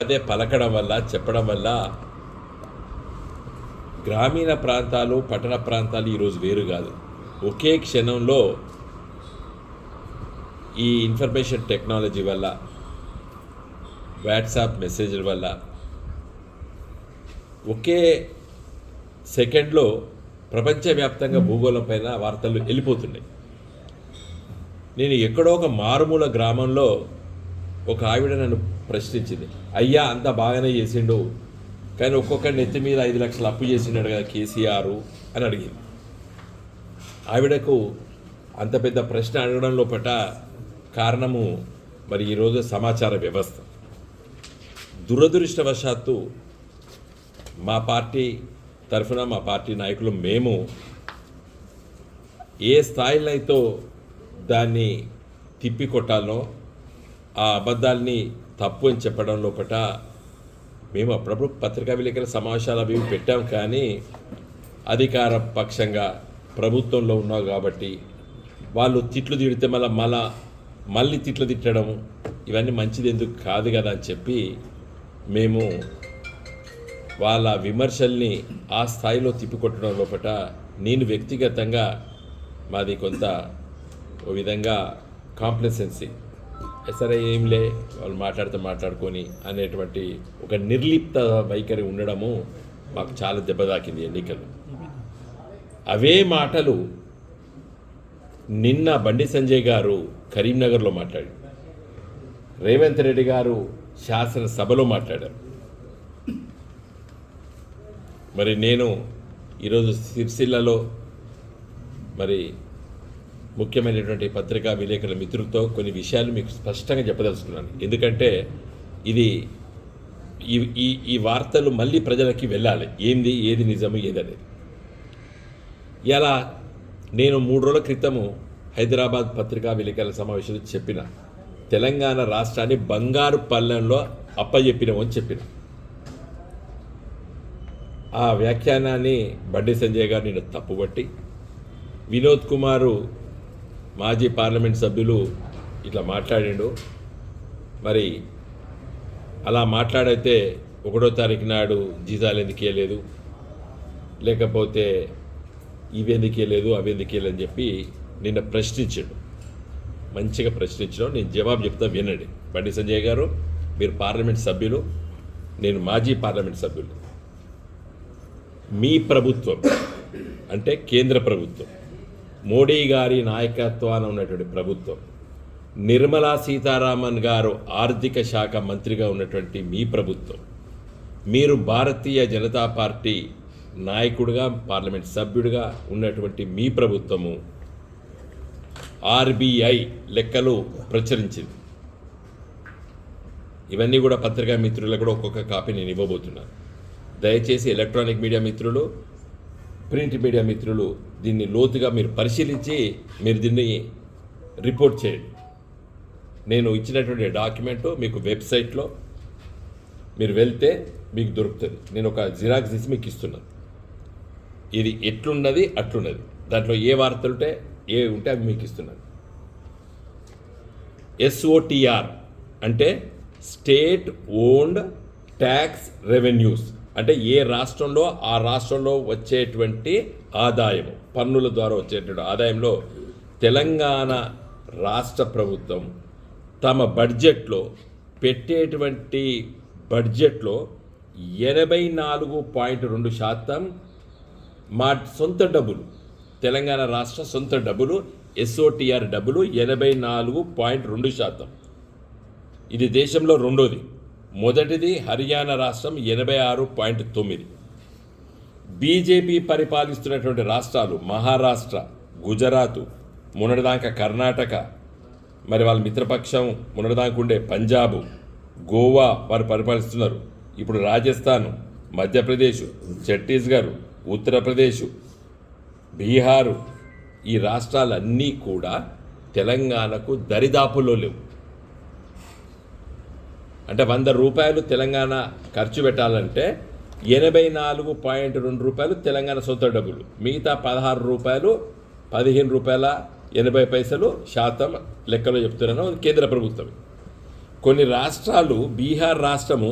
అదే పలకడం వల్ల చెప్పడం వల్ల గ్రామీణ ప్రాంతాలు పట్టణ ప్రాంతాలు ఈరోజు వేరు కాదు. ఒకే క్షణంలో ఈ ఇన్ఫర్మేషన్ టెక్నాలజీ వల్ల వాట్సాప్ మెసేజ్ల వల్ల ఒకే సెకండ్లో ప్రపంచవ్యాప్తంగా భూగోళం పైన వార్తలు వెళ్ళిపోతున్నాయి. నేను ఎక్కడో ఒక మారుమూల గ్రామంలో ఒక ఆవిడ నన్ను ప్రశ్నించింది. అయ్యా అంతా బాగానే చేసిండు. కానీ ఒక్కొక్క నెత్తి మీద ఐదు లక్షలు అప్పు చేసిండాడు కదా కేసీఆర్ అని అడిగింది. ఆవిడకు అంత పెద్ద ప్రశ్న అడగడంలో పట కారణము మరి ఈరోజు సమాచార వ్యవస్థ. దురదృష్టవశాత్తు మా పార్టీ తరఫున మా పార్టీ నాయకులు మేము ఏ స్థాయిలో అయితే దాన్ని తిప్పికొట్టాలనో ఆ అబద్ధాల్ని తప్పు అని చెప్పడం లోపట మేము అప్పుడప్పుడు పత్రికా విలేకరుల సమావేశాలు అవి పెట్టాం కానీ అధికార పక్షంగా ప్రభుత్వంలో ఉన్నావు కాబట్టి వాళ్ళు తిట్లు తిడితే మళ్ళీ మళ్ళా మళ్ళీ తిట్లు తిట్టడం ఇవన్నీ మంచిది ఎందుకు కాదు కదా అని చెప్పి మేము వాళ్ళ విమర్శల్ని ఆ స్థాయిలో తిప్పికొట్టడం లోపట నేను వ్యక్తిగతంగా మాది కొంత ఓ విధంగా కాంప్లసెన్సీ సరే ఏంలే వాళ్ళు మాట్లాడితే మాట్లాడుకొని అనేటువంటి ఒక నిర్లిప్త వైఖరి ఉండడము మాకు చాలా దెబ్బతాకింది ఎన్నికలు అవే మాటలు నిన్న బండి సంజయ్ గారు కరీంనగర్లో మాట్లాడారు. రేవంత్ రెడ్డి గారు శాసనసభలో మాట్లాడారు. మరి నేను ఈరోజు సిరిసిల్లలో మరి ముఖ్యమైనటువంటి పత్రికా విలేకరుల మిత్రులతో కొన్ని విషయాలు మీకు స్పష్టంగా చెప్పదలుచుకున్నాను. ఎందుకంటే ఇది ఈ ఈ ఈ వార్తలు మళ్ళీ ప్రజలకి వెళ్ళాలి. ఏంది ఏది నిజము ఏది అనేది. ఇలా నేను మూడు రోజుల క్రితము హైదరాబాద్ పత్రికా విలేకరుల సమావేశంలో చెప్పిన తెలంగాణ రాష్ట్రాన్ని బంగారు పల్లెంలో అప్పచెప్పినామని చెప్పిన. ఆ వ్యాఖ్యానాన్ని బండి సంజయ్ గారు నేను తప్పుబట్టి వినోద్ కుమారు మాజీ పార్లమెంట్ సభ్యులు ఇట్లా మాట్లాడిండు. మరి అలా మాట్లాడైతే ఒకటో తారీఖు నాడు జీతాలు ఎందుకు ఇవ్వలేదు లేకపోతే ఇవి ఎందుకు ఇవ్వలేదు అవి ఎందుకు ఇవ్వలేదు చెప్పి నిన్న ప్రశ్నించాడు. మంచిగా ప్రశ్నించడం నేను జవాబు చెప్తా వినండి. బండి సంజయ్ గారు మీరు పార్లమెంట్ సభ్యులు నేను మాజీ పార్లమెంట్ సభ్యులు. మీ ప్రభుత్వం అంటే కేంద్ర ప్రభుత్వం మోడీ గారి నాయకత్వాన ఉన్నటువంటి ప్రభుత్వం నిర్మలా సీతారామన్ గారు ఆర్థిక శాఖ మంత్రిగా ఉన్నటువంటి మీ ప్రభుత్వం మీరు భారతీయ జనతా పార్టీ నాయకుడిగా పార్లమెంట్ సభ్యుడిగా ఉన్నటువంటి మీ ప్రభుత్వము ఆర్బీఐ లెక్కలు ప్రచురించింది. ఇవన్నీ కూడా పత్రికా మిత్రులకు కూడా ఒక్కొక్క కాపీ నేను ఇవ్వబోతున్నాను. దయచేసి ఎలక్ట్రానిక్ మీడియా మిత్రులు ప్రింట్ మీడియా మిత్రులు దీన్ని లోతుగా మీరు పరిశీలించి మీరు దీన్ని రిపోర్ట్ చేయండి. నేను ఇచ్చినటువంటి డాక్యుమెంట్ మీకు వెబ్సైట్లో మీరు వెళ్తే మీకు దొరుకుతుంది. నేను ఒక జిరాక్స్ తీసి మీకు ఇస్తున్నాను. ఇది ఎట్లున్నది అట్లున్నది. దాంట్లో ఏ వార్తలు ఉంటే ఏ ఉంటే అవి మీకు ఇస్తున్నాను. ఎస్ఓటిఆర్ అంటే స్టేట్ ఓన్డ్ ట్యాక్స్ రెవెన్యూస్. అంటే ఏ రాష్ట్రంలో ఆ రాష్ట్రంలో వచ్చేటువంటి ఆదాయం పన్నుల ద్వారా వచ్చేటువంటి ఆదాయంలో తెలంగాణ రాష్ట్ర ప్రభుత్వం తమ బడ్జెట్లో పెట్టేటువంటి బడ్జెట్లో ఎనభై నాలుగు పాయింట్ రెండు శాతం మా సొంత డబ్బులు తెలంగాణ రాష్ట్ర సొంత డబ్బులు ఎస్ఓటిఆర్ డబ్బులు ఎనభై నాలుగు పాయింట్ రెండు శాతం. ఇది దేశంలో రెండోది. మొదటిది హర్యానా రాష్ట్రం ఎనభై ఆరు పాయింట్ తొమ్మిది. బీజేపీ పరిపాలిస్తున్నటువంటి రాష్ట్రాలు మహారాష్ట్ర గుజరాత్ మొన్నటిదాకా కర్ణాటక మరి వాళ్ళ మిత్రపక్షం మొన్నటిదాకా ఉండే పంజాబ్ గోవా వారు పరిపాలిస్తున్నారు. ఇప్పుడు రాజస్థాన్ మధ్యప్రదేశ్ ఛత్తీస్గఢ్ ఉత్తరప్రదేశ్ బీహారు ఈ రాష్ట్రాలన్నీ కూడా తెలంగాణకు దరిదాపులో లేవు. అంటే వంద రూపాయలు తెలంగాణ ఖర్చు పెట్టాలంటే ఎనభై నాలుగు పాయింట్ రెండు రూపాయలు తెలంగాణ సొంత డబ్బులు. మిగతా పదహారు రూపాయలు పదిహేను రూపాయల ఎనభై పైసలు శాతం లెక్కలో చెప్తున్నాను కేంద్ర ప్రభుత్వం. కొన్ని రాష్ట్రాలు బీహార్ రాష్ట్రము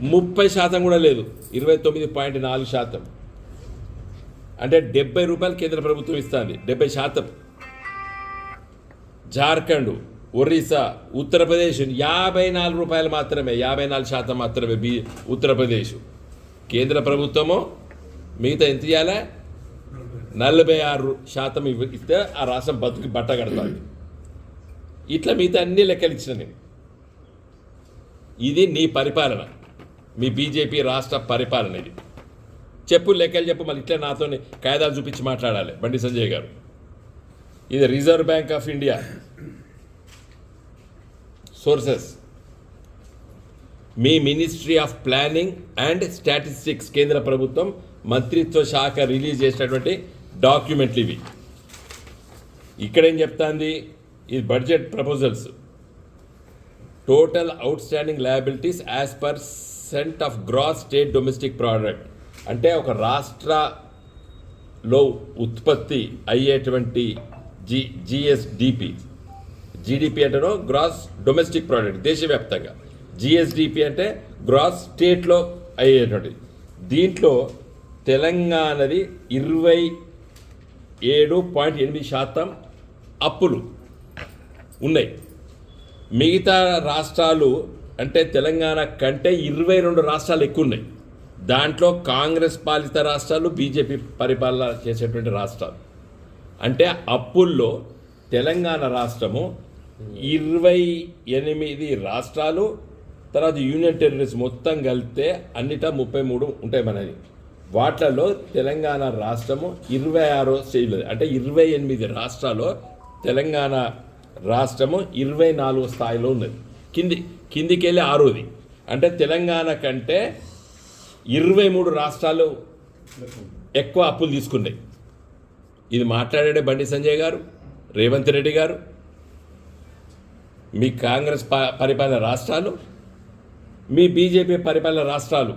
ముప్పై శాతం కూడా లేదు ఇరవై తొమ్మిది పాయింట్ నాలుగు శాతం. అంటే డెబ్బై రూపాయలు కేంద్ర ప్రభుత్వం ఇస్తుంది డెబ్బై శాతం. జార్ఖండ్ ఒరిస్సా ఉత్తరప్రదేశ్ యాభై నాలుగు రూపాయలు మాత్రమే యాభై నాలుగు శాతం మాత్రమే బీ ఉత్తరప్రదేశ్. కేంద్ర ప్రభుత్వము మిగతా ఎంత చేయాలి నలభై ఆరు శాతం ఇస్తే ఆ రాష్ట్రం బతుకు బట్ట కడతాడు ఇట్లా మిగతా అన్ని లెక్కలు ఇచ్చిన నేను. ఇది నీ పరిపాలన. మీ బీజేపీ రాష్ట్ర పరిపాలన ఇది. చెప్పు లెక్కలు చెప్పు మళ్ళీ ఇట్లా నాతో కాయిదాలు చూపించి మాట్లాడాలి. బండి సంజయ్ గారు. ఇది reserve bank of India. Sources me ministry of planning and statistics కేంద్ర ప్రభుత్వం మంత్రిత్వ శాఖ రిలీజ్ చేసినటువంటి డాక్యుమెంట్లు ఇవి. ఇక్కడేం చెప్తాంది? ఇది budget proposals total outstanding liabilities as percent of gross state domestic product అంటే ఒక రాష్ట్రలో ఉత్పత్తి అయ్యేటువంటి జి జిఎస్డిపి జీడిపి అంటేనో గ్రాస్ డొమెస్టిక్ ప్రోడక్ట్ దేశవ్యాప్తంగా. జిఎస్డిపి అంటే గ్రాస్ స్టేట్లో అయ్యేటువంటి. దీంట్లో తెలంగాణది ఇరవై ఏడు పాయింట్ ఎనిమిది శాతం అప్పులు ఉన్నాయి. మిగతా రాష్ట్రాలు అంటే తెలంగాణ కంటే ఇరవై రెండు రాష్ట్రాలు ఎక్కువ ఉన్నాయి దాంట్లో కాంగ్రెస్ పాలిత రాష్ట్రాలు బీజేపీ పరిపాలన చేసేటువంటి రాష్ట్రాలు. అంటే అప్పుల్లో తెలంగాణ రాష్ట్రము ఇరవై ఎనిమిది రాష్ట్రాలు తర్వాత యూనియన్ టెరిటరీస్ మొత్తం కలిపితే అన్నిటా ముప్పై మూడు ఉంటాయి మనది వాటిలలో తెలంగాణ రాష్ట్రము ఇరవై ఆరో స్టేజ్లో అంటే ఇరవై ఎనిమిది రాష్ట్రాల్లో తెలంగాణ రాష్ట్రము ఇరవై నాలుగో స్థాయిలో ఉన్నది కింది కిందికి వెళ్ళి ఆరోది. అంటే తెలంగాణ కంటే ఇరవై మూడు రాష్ట్రాలు ఎక్కువ అప్పులు తీసుకున్నాయి. ఇది మాట్లాడాడే బండి సంజయ్ గారు రేవంత్ రెడ్డి గారు మీ కాంగ్రెస్ ప- పరిపాలన రాష్ట్రాలు మీ బీజేపీ పరిపాలన రాష్ట్రాలు.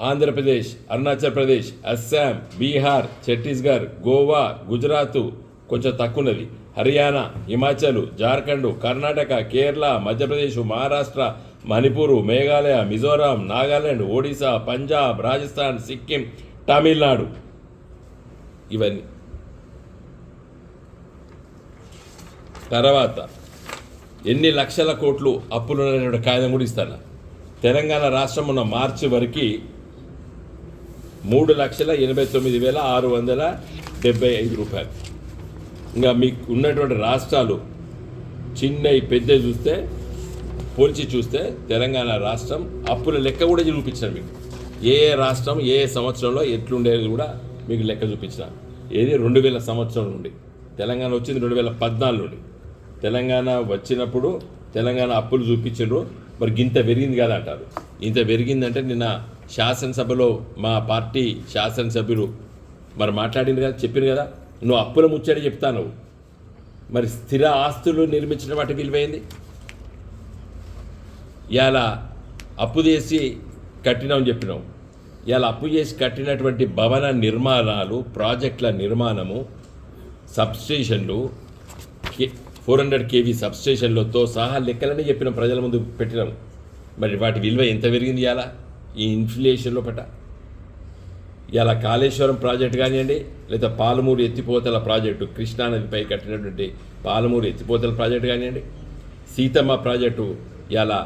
ఆంధ్రప్రదేశ్ అరుణాచల్ ప్రదేశ్ అస్సాం బీహార్ ఛత్తీస్గఢ్ గోవా గుజరాత్ కొంచెం తక్కువన్నది. హర్యానా హిమాచల్ జార్ఖండ్ కర్ణాటక కేరళ మధ్యప్రదేశ్ మహారాష్ట్ర మణిపూర్ మేఘాలయ మిజోరాం నాగాలాండ్ ఒడిశా పంజాబ్ రాజస్థాన్ సిక్కిం తమిళనాడు. ఇవన్నీ. తర్వాత ఎన్ని లక్షల కోట్లు అప్పులు ఉన్నటువంటి కాగితం కూడా ఇస్తాను. తెలంగాణ రాష్ట్రం ఉన్న మార్చి వరకు మూడు లక్షల ఎనభై తొమ్మిది వేల ఆరు వందల డెబ్బై ఐదు రూపాయలు. ఇంకా మీకు ఉన్నటువంటి రాష్ట్రాలు చిన్నవి పెద్ద చూస్తే పోల్చి చూస్తే తెలంగాణ రాష్ట్రం అప్పుల లెక్క కూడా చూపించాను మీకు. ఏ ఏ రాష్ట్రం ఏ ఏ సంవత్సరంలో ఎట్లుండేది కూడా మీకు లెక్క చూపించిన. ఏది రెండు వేల సంవత్సరం నుండి. తెలంగాణ వచ్చింది రెండు వేల పద్నాలుగు నుండి. తెలంగాణ వచ్చినప్పుడు తెలంగాణ అప్పులు చూపించారు మరి గింత పెరిగింది కదా అంటారు. ఇంత పెరిగిందంటే నిన్న శాసనసభలో మా పార్టీ శాసనసభ్యులు మరి మాట్లాడింది కదా చెప్పింది కదా. నువ్వు అప్పుల ముచ్చడి చెప్తాను మరి స్థిర ఆస్తులు నిర్మించిన వాటి విలువైంది ఇలా అప్పు చేసి కట్టినామని చెప్పినాం ఇవాళ అప్పు చేసి కట్టినటువంటి భవన నిర్మాణాలు ప్రాజెక్టుల నిర్మాణము సబ్స్టేషన్లు ఫోర్ హండ్రెడ్ కేవీ సబ్స్టేషన్లతో సహా లెక్కలనే చెప్పిన ప్రజల ముందు పెట్టినాం. మరి వాటి విలువ ఎంత పెరిగింది ఇలా ఈ ఇన్ఫ్లేషన్లో పట్ట ఇలా కాళేశ్వరం ప్రాజెక్టు కానివ్వండి లేదా పాలమూరు ఎత్తిపోతల ప్రాజెక్టు కృష్ణానదిపై కట్టినటువంటి పాలమూరు ఎత్తిపోతల ప్రాజెక్టు కానివ్వండి సీతమ్మ ప్రాజెక్టు ఇలా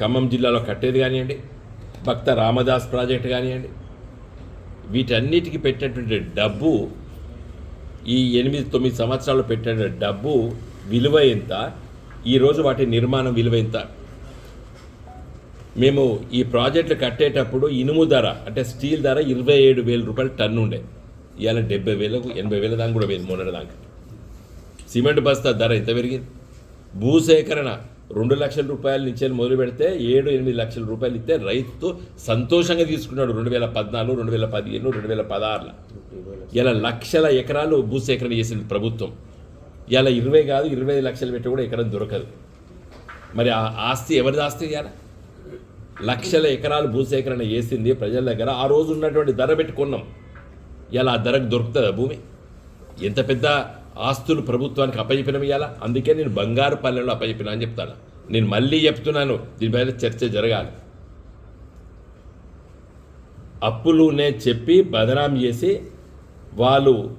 ఖమ్మం జిల్లాలో కట్టేది కానివ్వండి భక్త రామదాస్ ప్రాజెక్ట్ కానివ్వండి వీటన్నిటికి పెట్టినటువంటి డబ్బు ఈ ఎనిమిది తొమ్మిది సంవత్సరాలు పెట్టిన డబ్బు విలువ ఎంత? ఈరోజు వాటి నిర్మాణం విలువ ఎంత? మేము ఈ ప్రాజెక్టులు కట్టేటప్పుడు ఇనుము ధర అంటే స్టీల్ ధర ఇరవై ఏడు వేల రూపాయలు టన్ను ఉండే. ఇవాళ డెబ్బై వేలకు ఎనభై వేల దాకా కూడా పోయింది మొన్నటి దాకా. సిమెంట్ బస్తా ధర ఎంత పెరిగింది? భూసేకరణ రెండు లక్షల రూపాయల నుంచి మొదలు పెడితే ఏడు ఎనిమిది లక్షల రూపాయలు ఇస్తే రైతు సంతోషంగా తీసుకున్నాడు రెండు వేల పద్నాలుగు రెండు వేల పదిహేను రెండు వేల పదహారులో. ఇలా లక్షల ఎకరాలు భూసేకరణ చేసింది ప్రభుత్వం. ఇలా ఇరవై కాదు ఇరవై ఐదు లక్షలు పెట్టి కూడా ఎకరం దొరకదు. మరి ఆ ఆస్తి ఎవరిది ఆస్తి ఇవాళ లక్షల ఎకరాలు భూసేకరణ చేసింది ప్రజల దగ్గర. ఆ రోజు ఉన్నటువంటి ధర పెట్టుకున్నాం. ఇలా ఆ ధరకు దొరుకుతుందా భూమి? ఎంత పెద్ద ఆస్తులు ప్రభుత్వానికి అప్పచెప్పిన ఇవ్వాలా అందుకే నేను బంగారు పల్లెలో అప్పచెప్పిన అని చెప్తాను. నేను మళ్ళీ చెప్తున్నాను దీనిపైన చర్చ జరగాలి. అప్పులునే చెప్పి బదనాం చేసి వాళ్ళు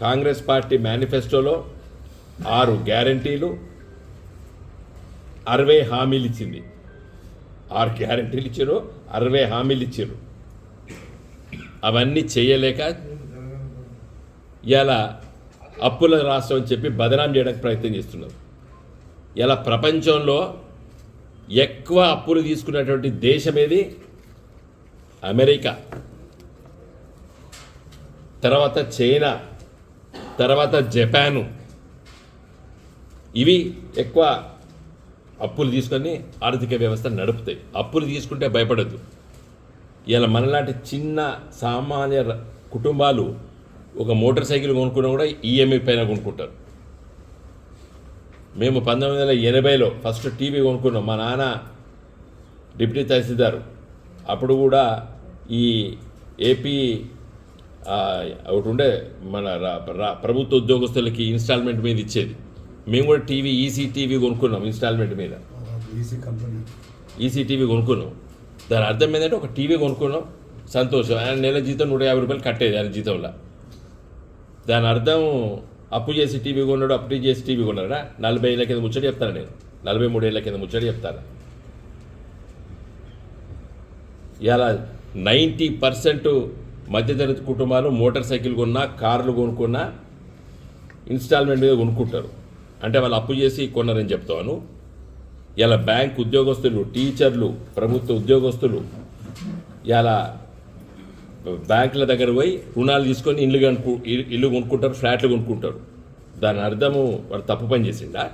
కాంగ్రెస్ పార్టీ మేనిఫెస్టోలో ఆరు గ్యారంటీలు అరవై హామీలు ఇచ్చింది. ఆరు గ్యారంటీలు ఇచ్చారు అరవై హామీలు ఇచ్చారు. అవన్నీ చేయలేక ఇలా అప్పుల రాష్ట్రం అని చెప్పి బదనాం చేయడానికి ప్రయత్నం చేస్తున్నారు. ఇలా ప్రపంచంలో ఎక్కువ అప్పులు తీసుకున్నటువంటి దేశం ఏది? అమెరికా. తర్వాత చైనా. తర్వాత జపాను. ఇవి ఎక్కువ అప్పులు తీసుకొని ఆర్థిక వ్యవస్థ నడుపుతాయి. అప్పులు తీసుకుంటే భయపడద్దు. ఇలా మనలాంటి చిన్న సామాన్య కుటుంబాలు ఒక మోటార్ సైకిల్ కొనుక్కున్నా కూడా ఈఎంఐ పైన కొనుక్కుంటారు. మేము పంతొమ్మిది వందల ఎనభైలో ఫస్ట్ టీవీ కొనుక్కున్నాం. మా నాన్న డిప్యూటీ తహసీల్దారు. అప్పుడు కూడా ఈ ఏపీ ఒకటి ఉండే మన ప్రభుత్వ ఉద్యోగస్తులకి ఇన్స్టాల్మెంట్ మీద ఇచ్చేది. మేము కూడా టీవీ ఈసీ టీవీ కొనుక్కున్నాం ఇన్స్టాల్మెంట్ మీద. EC company. ఈసీ టీవీ కొనుక్కున్నాం. దాని అర్థం ఏంటంటే ఒక టీవీ కొనుక్కున్నాం. సంతోషం. ఆయన నెల జీతం నూట యాభై రూపాయలు కట్టేది ఆయన జీతంలో. దాని అర్థం అప్పు చేసి టీవీ కొన్నాడు అప్పు చేసి టీవీ కొన్నాడా. నలభై ఏళ్ళ కింద ముచ్చట చెప్తాను నేను. నలభై మూడేళ్ళ కింద ముచ్చట చెప్తాను. ఇలా నైంటీ పర్సెంట్ మధ్యతరగతి కుటుంబాలు మోటార్ సైకిల్ కొన్నా కార్లు కొనుక్కున్నా ఇన్స్టాల్మెంట్ మీద కొనుక్కుంటారు. అంటే వాళ్ళు అప్పు చేసి కొన్నారని చెప్తాను. ఇలా బ్యాంక్ ఉద్యోగస్తులు టీచర్లు ప్రభుత్వ ఉద్యోగస్తులు ఇలా బ్యాంకుల దగ్గర పోయి రుణాలు తీసుకొని ఇల్లు కనుక్కు ఇల్లు- కొనుక్కుంటారు ఫ్లాట్లు కొనుక్కుంటారు. దాని అర్థము వాడు తప్పు పని చేసిండా?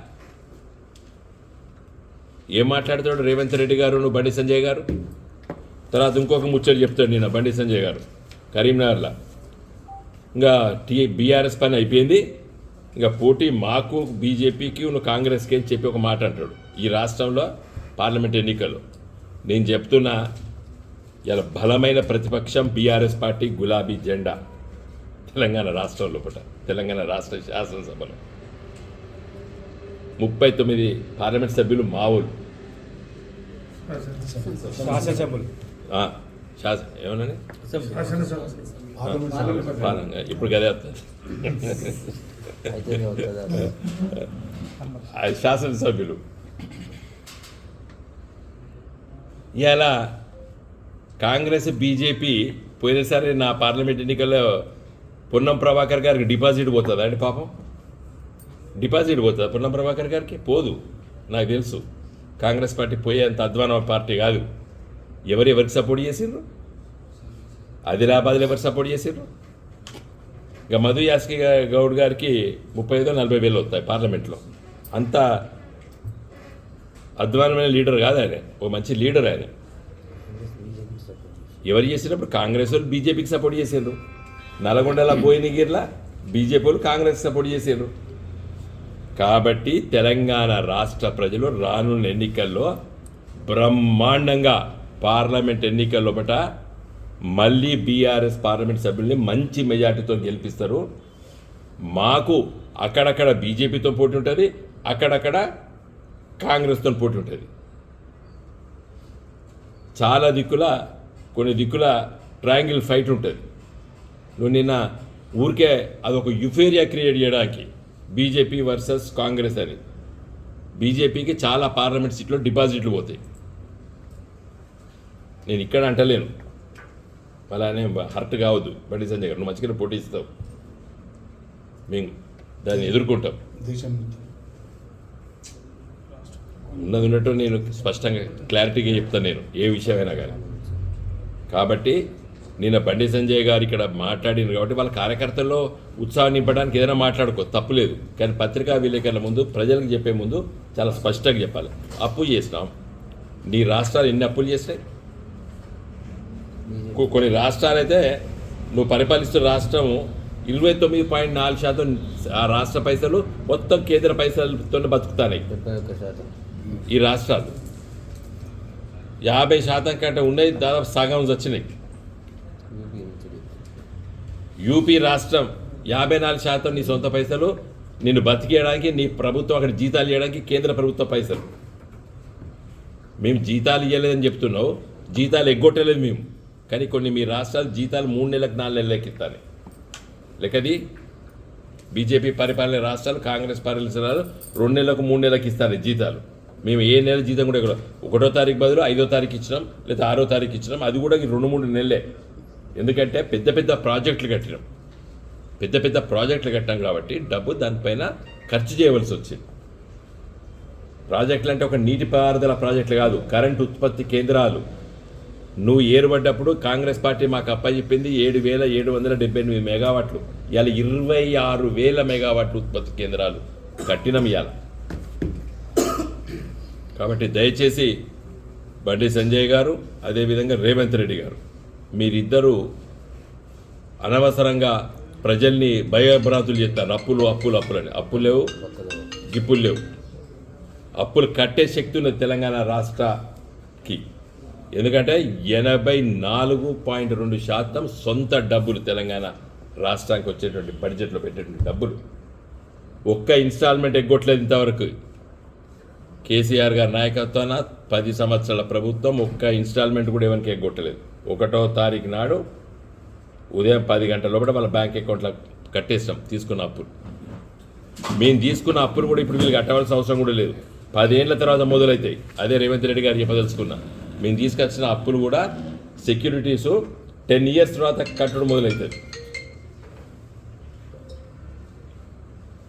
ఏం మాట్లాడతాడు రేవంత్ రెడ్డి గారు నువ్వు బండి సంజయ్ గారు? తర్వాత ఇంకొక ముచ్చట చెప్తాడు నేను బండి సంజయ్ గారు. కరీంనగర్లో. ఇంకా టీ బీఆర్ఎస్ పని అయిపోయింది. ఇంకా పోటీ మాకు బీజేపీకి నువ్వు కాంగ్రెస్కి అని చెప్పి ఒక మాట అంటాడు. ఈ రాష్ట్రంలో పార్లమెంట్ ఎన్నికలు నేను చెప్తున్నా ఇలా బలమైన ప్రతిపక్షం బీఆర్ఎస్ పార్టీ గులాబీ జెండా తెలంగాణ రాష్ట్రంలో పూట తెలంగాణ రాష్ట్ర శాసనసభలో. ముప్పై తొమ్మిది పార్లమెంట్ సభ్యులు మావులు. శాసనసభ్యులు ఆ, శాస ఏమన్నాని పార్లమెంట్ పాలన ఇప్పుడు ఆ శాసనసభ్యులు. ఇలా కాంగ్రెస్ బీజేపీ పోయినసారి నా పార్లమెంట్ ఎన్నికల్లో పొన్నం ప్రభాకర్ గారికి డిపాజిట్ పోతుందా అండి పాపం? డిపాజిట్ పోతుందా పొన్నం ప్రభాకర్ గారికి? పోదు నాకు తెలుసు. కాంగ్రెస్ పార్టీ పోయేంత అధ్వాన పార్టీ కాదు. ఎవరు ఎవరికి సపోర్ట్ చేసిండ్రు? ఆదిలాబాద్లో ఎవరు సపోర్ట్ చేసిండ్రు? ఇక మధు యాస్కి గౌడ్ గారికి ముప్పై ఐదు నలభై వేలు వస్తాయి పార్లమెంట్లో. అంత అధ్వానమైన లీడర్ కాదు ఆయన. ఓ మంచి లీడర్ ఆయన. ఎవరు చేసినప్పుడు కాంగ్రెస్ వాళ్ళు బీజేపీకి సపోర్ట్ చేసిండ్రు. నల్గొండల భువనగిరిలా బీజేపీ వాళ్ళు కాంగ్రెస్ సపోర్ట్ చేసారు కాబట్టి తెలంగాణ రాష్ట్ర ప్రజలు రానున్న ఎన్నికల్లో బ్రహ్మాండంగా పార్లమెంట్ ఎన్నికల్లో బట మళ్ళీ బీఆర్ఎస్ పార్లమెంట్ సభ్యుల్ని మంచి మెజార్టీతో గెలిపిస్తారు. మాకు అక్కడక్కడ బీజేపీతో పోటీ ఉంటుంది అక్కడక్కడ కాంగ్రెస్తో పోటీ ఉంటుంది. చాలా దిక్కుల కొన్ని దిక్కుల ట్రయాంగిల్ ఫైట్ ఉంటుంది. నువ్వు నిన్న ఊరికే అదొక యుఫేరియా క్రియేట్ చేయడానికి బీజేపీ వర్సెస్ కాంగ్రెస్ అని. బీజేపీకి చాలా పార్లమెంట్ సీట్లో డిపాజిట్లు పోతాయి. నేను ఇక్కడ అంటలేను. అలానే హర్ట్ కావద్దు. బండి సంజయ్ గారు నువ్వు మంచిగా పోటీ ఇస్తావు మేము దాన్ని ఎదుర్కొంటాం. ఉన్నది ఉన్నట్టు నేను స్పష్టంగా క్లారిటీగా చెప్తాను నేను ఏ విషయమైనా కానీ. కాబట్టి నిన్న బండి సంజయ్ గారు ఇక్కడ మాట్లాడింది కాబట్టి వాళ్ళ కార్యకర్తల్లో ఉత్సాహం నింపడానికి ఏదైనా మాట్లాడుకో తప్పులేదు కానీ పత్రికా విలేకరుల ముందు ప్రజలకు చెప్పే ముందు చాలా స్పష్టంగా చెప్పాలి. అప్పు చేసినాం. నీ రాష్ట్రాలు ఎన్ని అప్పులు చేసినాయి? కొ- కొన్ని రాష్ట్రాలు అయితే నువ్వు పరిపాలిస్తున్న రాష్ట్రం ఇరవై తొమ్మిది పాయింట్ నాలుగు శాతం ఆ రాష్ట్ర పైసలు మొత్తం కేంద్ర పైసలతో బతుకుతాయి శాతం. ఈ రాష్ట్రాలు. యాభై శాతం కంటే ఉన్నాయి దాదాపు సగం వచ్చినాయి. యూపీ రాష్ట్రం యాభై నాలుగు శాతం నీ సొంత పైసలు నిన్ను బతికేయడానికి నీ ప్రభుత్వం అక్కడ జీతాలు ఇవ్వడానికి కేంద్ర ప్రభుత్వ పైసలు. మేము జీతాలు ఇవ్వలేదని చెప్తున్నావు జీతాలు ఎగ్గొట్టలేదు మేము. కానీ కొన్ని మీ రాష్ట్రాలు జీతాలు మూడు నెలలకు నాలుగు నెలలకి ఇస్తాను లేకది బీజేపీ పరిపాలన రాష్ట్రాలు కాంగ్రెస్ పరిపాలన రెండు నెలలకు మూడు నెలలకు ఇస్తాను జీతాలు. మేము ఏ నెల జీతం కూడా ఒకటో తారీఖు బదులు ఐదో తారీఖు ఇచ్చినాం లేదా ఆరో తారీఖు ఇచ్చినాం. అది కూడా రెండు మూడు నెలలే. ఎందుకంటే పెద్ద పెద్ద ప్రాజెక్టులు కట్టినాం. పెద్ద పెద్ద ప్రాజెక్టులు కట్టాం కాబట్టి డబ్బు దానిపైన ఖర్చు చేయవలసి వచ్చింది. ప్రాజెక్టులు అంటే ఒక నీటిపారుదల ప్రాజెక్టులు కాదు కరెంట్ ఉత్పత్తి కేంద్రాలు. నువ్వు ఏర్పడ్డప్పుడు కాంగ్రెస్ పార్టీ మాకు అప్పచెప్పింది ఏడు వేల ఏడు వందల డెబ్బై ఎనిమిది మెగావాట్లు. ఇవాళ ఇరవై ఆరు వేల మెగావాట్లు ఉత్పత్తి కేంద్రాలు కట్టినం ఇవాళ. కాబట్టి దయచేసి బండి సంజయ్ గారు అదేవిధంగా రేవంత్ రెడ్డి గారు మీరిద్దరూ అనవసరంగా ప్రజల్ని భయభ్రాంతులు చేస్తారు. అప్పులు అప్పులు అప్పులని అప్పులు లేవు గిప్పులు లేవు. అప్పులు కట్టే శక్తి ఉన్నది తెలంగాణ రాష్ట్రకి ఎందుకంటే ఎనభై నాలుగు పాయింట్ రెండు శాతం సొంత డబ్బులు తెలంగాణ రాష్ట్రానికి వచ్చేటువంటి బడ్జెట్లో పెట్టేటువంటి డబ్బులు. ఒక్క ఇన్స్టాల్మెంట్ ఎగ్గొట్టలేదు ఇంతవరకు. కేసీఆర్ గారి నాయకత్వాన పది సంవత్సరాల ప్రభుత్వం ఒక్క ఇన్స్టాల్మెంట్ కూడా ఎవరికి కొట్టలేదు ఒకటో తారీఖు నాడు ఉదయం పది గంటల లోపల వాళ్ళ బ్యాంక్ అకౌంట్లో కట్టేస్తాం తీసుకున్న అప్పులు. మేము తీసుకున్న అప్పులు కూడా ఇప్పుడు వీళ్ళు కట్టవలసిన అవసరం కూడా లేదు. పదేళ్ళ తర్వాత మొదలవుతాయి అదే రేవంత్ రెడ్డి గారు చెప్పదలుచుకున్నా. మేము తీసుకొచ్చిన అప్పులు కూడా సెక్యూరిటీస్ టెన్ ఇయర్స్ తర్వాత కట్టడం మొదలవుతుంది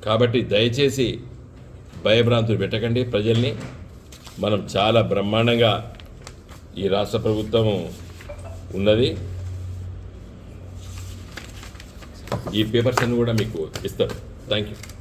కాబట్టి దయచేసి భయభ్రాంతులు పెట్టకండి ప్రజల్ని. మనం చాలా బ్రహ్మాండంగా ఈ రాష్ట్ర ప్రభుత్వం ఉన్నది. ఈ పేపర్స్ అన్ని కూడా మీకు ఇస్తారు థ్యాంక్ యూ